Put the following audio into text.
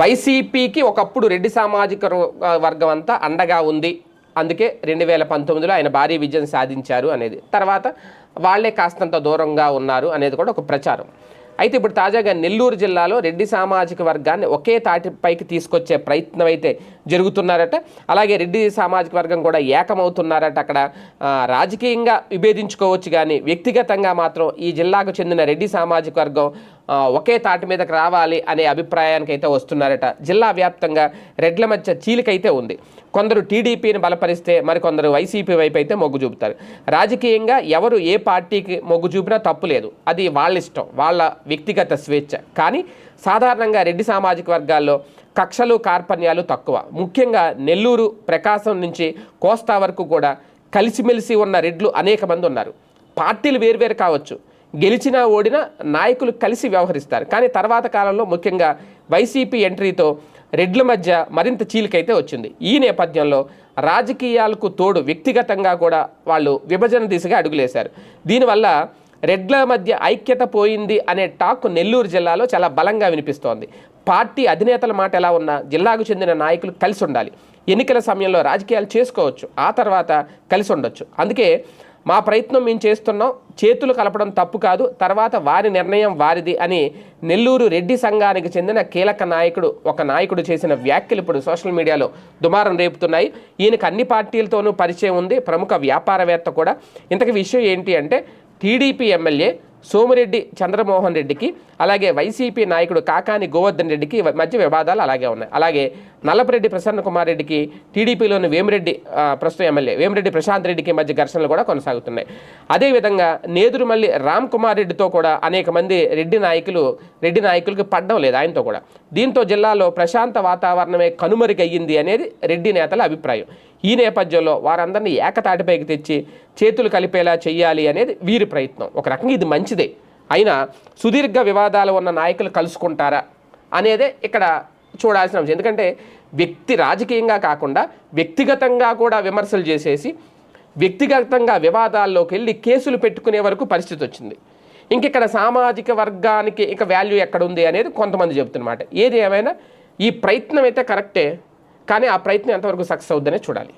వైసీపీకి ఒకప్పుడు రెడ్డి సామాజిక వర్గం అంతా అండగా ఉంది. అందుకే రెండు వేల పంతొమ్మిదిలో ఆయన భారీ విజయం సాధించారు అనేది. తర్వాత వాళ్ళే కాస్తంత దూరంగా ఉన్నారు అనేది కూడా ఒక ప్రచారం. అయితే ఇప్పుడు తాజాగా నెల్లూరు జిల్లాలో రెడ్డి సామాజిక వర్గాన్ని ఒకే తాటిపైకి తీసుకొచ్చే ప్రయత్నం అయితే జరుగుతున్నారట. అలాగే రెడ్డి సామాజిక వర్గం కూడా ఏకమవుతున్నారట అక్కడ. రాజకీయంగా విభేదించుకోవచ్చు కానీ వ్యక్తిగతంగా మాత్రం ఈ జిల్లాకు చెందిన రెడ్డి సామాజిక వర్గం ఒకే తాటి మీదకి రావాలి అనే అభిప్రాయానికి అయితే వస్తున్నారట. జిల్లా వ్యాప్తంగా రెడ్ల మధ్య చీలికైతే ఉంది. కొందరు టీడీపీని బలపరిస్తే మరికొందరు వైసీపీ వైపు అయితే మొగ్గు చూపుతారు. రాజకీయంగా ఎవరు ఏ పార్టీకి మొగ్గు చూపినా తప్పు లేదు. అది వాళ్ళ ఇష్టం వాళ్ళ వ్యక్తిగత స్వేచ్ఛ. కానీ సాధారణంగా రెడ్డి సామాజిక వర్గాల్లో కక్షలు కార్పణ్యాలు తక్కువ. ముఖ్యంగా నెల్లూరు ప్రకాశం నుంచి కోస్తా వరకు కూడా కలిసిమెలిసి ఉన్న రెడ్లు అనేక మంది ఉన్నారు. పార్టీలు వేరువేరు కావచ్చు. గెలిచినా ఓడినా నాయకులు కలిసి వ్యవహరిస్తారు. కానీ తర్వాత కాలంలో ముఖ్యంగా వైసీపీ ఎంట్రీతో రెడ్ల మధ్య మరింత చీలికైతే వచ్చింది. ఈ నేపథ్యంలో రాజకీయాలకు తోడు వ్యక్తిగతంగా కూడా వాళ్ళు విభజన దిశగా అడుగులేశారు. దీనివల్ల రెడ్ల మధ్య ఐక్యత పోయింది అనే టాక్ నెల్లూరు జిల్లాలో చాలా బలంగా వినిపిస్తోంది. పార్టీ అధినేతల మాట ఎలా ఉన్నా జిల్లాకు చెందిన నాయకులు కలిసి ఉండాలి. ఎన్నికల సమయంలో రాజకీయాలు చేసుకోవచ్చు. ఆ తర్వాత కలిసి ఉండొచ్చు. అందుకే మా ప్రయత్నం మేము చేస్తున్నాం. చేతులు కలపడం తప్పు కాదు. తర్వాత వారి నిర్ణయం వారిది అని నెల్లూరు రెడ్డి సంఘానికి చెందిన కీలక నాయకుడు ఒక నాయకుడు చేసిన వ్యాఖ్యలు ఇప్పుడు సోషల్ మీడియాలో దుమారం రేపుతున్నాయి. ఈయనకు అన్ని పార్టీలతోనూ పరిచయం ఉంది. ప్రముఖ వ్యాపారవేత్త కూడా. ఇంతకు విషయం ఏంటి అంటే టీడీపీ ఎమ్మెల్యే సోమిరెడ్డి చంద్రమోహన్ రెడ్డికి అలాగే వైసీపీ నాయకుడు కాకాని గోవర్ధన్ రెడ్డికి మధ్య వివాదాలు అలాగే ఉన్నాయి. అలాగే నల్లపరెడ్డి ప్రసన్న కుమార్ రెడ్డికి టీడీపీలోని వేమిరెడ్డి ప్రస్తుత ఎమ్మెల్యే వేమిరెడ్డి ప్రశాంత్ రెడ్డికి మధ్య ఘర్షణలు కూడా కొనసాగుతున్నాయి. అదేవిధంగా నేదురుమల్లి రామ్ కుమార్ రెడ్డితో కూడా అనేక మంది రెడ్డి నాయకులు రెడ్డి నాయకులకు పడ్డం లేదు ఆయనతో కూడా. దీంతో జిల్లాలో ప్రశాంత వాతావరణమే కనుమరుగయ్యింది అనేది రెడ్డి నేతల అభిప్రాయం. ఈ నేపథ్యంలో వారందరినీ ఏకతాటిపైకి తెచ్చి చేతులు కలిపేలా చేయాలి అనేది వీరి ప్రయత్నం. ఒక రకంగా ఇది మంచి మంచిదే. అయినా సుదీర్ఘ వివాదాలు ఉన్న నాయకులు కలుసుకుంటారా అనేదే ఇక్కడ చూడాల్సిన అంశం ఎందుకంటే వ్యక్తి రాజకీయంగా కాకుండా వ్యక్తిగతంగా కూడా విమర్శలు చేసేసి వ్యక్తిగతంగా వివాదాల్లోకి వెళ్ళి కేసులు పెట్టుకునే వరకు పరిస్థితి వచ్చింది. ఇంక ఇక్కడ సామాజిక వర్గానికి ఇక వాల్యూ ఎక్కడ ఉంది అనేది కొంతమంది చెబుతున్నమాట. ఏది ఏమైనా ఈ ప్రయత్నం అయితే కరెక్టే కానీ ఆ ప్రయత్నం ఎంతవరకు సక్సెస్ అవుద్దనే చూడాలి.